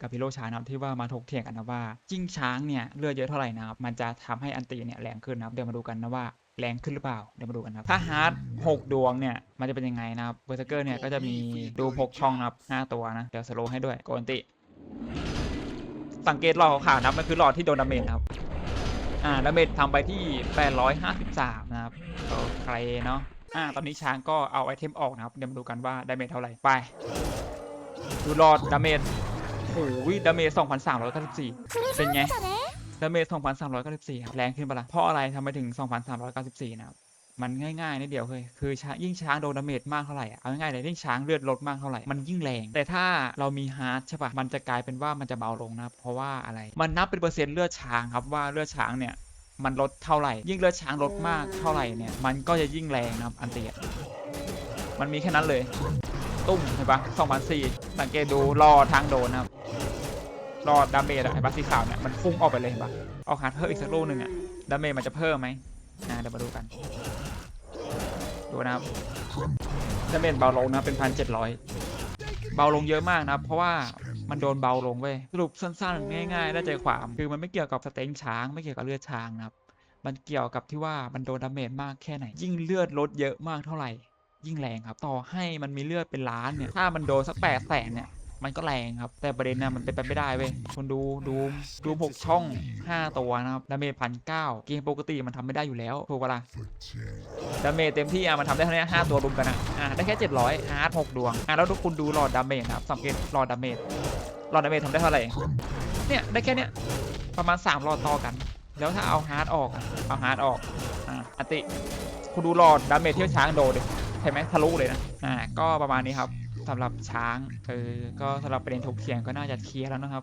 กับพิโรช้างนะครับที่ว่ามาถกเถียงกันนะว่าจิ้งช้างเนี่ยเลือดเยอะเท่าไหร่นะครับมันจะทำให้อันตีเนี่ยแรงขึ้นนะครับเดี๋ยวมาดูกันนะว่าแรงขึ้นหรือเปล่าเดี๋ยวมาดูกันนะครับถ้าฮาร์ด6ดวงเนี่ยมันจะเป็นยังไงนะครับเบอร์เซอร์เกอร์เนี่ยก็จะมีดูหกช่องนะครับห้าตัวนะเดี๋ยวสโลให้ด้วยโกนติ สังเกตหลอดขาวนะมันคือหลอดที่โดนดาเมจครับอ่าดาเมจทำไปที่ 853 นะครับโอเคเนาะอ่าตอนนี้ช้างก็เอาไอเทมออกนะครับเดี๋ยวมาดูกันว่าดาเมจเท่าไหร่ไปดูหลอดดาเมจ โอ้ยดาเมจ2,394 เป็นไง ดาเมจ2,394ครับแรงขึ้นปะล่ะเพราะอะไรทำไมถึง 2,394 นะครับ มันง่ายๆนิดเดียวเลยคือช้างยิ่งช้างโดนดาเมจมากเท่าไหร่อะเอาง่ายๆเลยยิ่งช้างเลือดลดมากเท่าไหร่มันยิ่งแรง แต่ถ้าเรามีฮาร์ดใช่ปะมันจะกลายเป็นว่ามันจะเบาลงนะครับเพราะว่าอะไรมันนับเป็นเปอร์เซ็นต์เลือดช้างครับว่าเลือดช้างเนี่ยมันลดเท่าไหร่ ยิ่งเลือดช้างลดมากเท่าไหร่เนี่ยมันก็จะยิ่งแรงนะครับอันเตียมันมีแค่นั้นเลย ตุ้มเห็นปะ2,004สังเกตดูรอทางโดนนะครับ รอดาเมจอะไอ้บัสสีขาวเนี่ยมันพุ่งออกไปเลยเห็นปะเอาฮาเพิ่มอีกสักลูกหนึ่งอะดาเมจมันจะเพิ่มไหมอ่าเดี๋ยวมาดูกันดูนะครับดาเมจเบาลงนะเป็นพันเจ็ดร้อยเบาลงเยอะมากนะเพราะว่ามันโดนเบาลงเว้ยสรุปสั้นๆง่ายๆได้ใจความคือมันไม่เกี่ยวกับสเต็งช้าง ไม่เกี่ยวกับเลือดช้างนะครับมันเกี่ยวกับที่ว่ามันโดนดาเมจมากแค่ไหน ยิ่งเลือดลดเยอะมากเท่าไหร่ ยิ่งแรงครับ ต่อให้มันมีเลือดเป็นล้านเนี่ย ถ้ามันโดนสักแปดแสนเนี่ย มันก็แรงครับ แต่ประเด็นนะมันเป็นไปไม่ได้เว้ยคนดูดูดูหกช่อง 5 ตัวนะครับดาเมจพันเก้าเกมปกติมันทำไม่ได้อยู่แล้วถูกปะล่ะดาเมจเต็มที่อะมันทำได้เท่านี้ห้าตัวรวมกันอะอะได้แค่เจ็ดร้อยฮาร์ดหกดวงอะแล้วทุกคุณดูหลอดดาเมจนะครับสังเกตหลอดดาเมจหลอดดาเมจทำได้เท่าไหร่เนี่ยได้แค่เนี้ยประมาณ3หลอดต่อกัน แล้วถ้าเอาฮาร์ดออกอะเอาฮาร์ดออกอะอันติคุณดูหลอดดาเมจที่ช้างโดนดิเห็นไหมทะลุเลยนะอ่าก็ประมาณนี้ครับ สำหรับช้างเออก็สำหรับประเด็นถกเถียงก็น่าจะเคลียร์แล้วนะครับ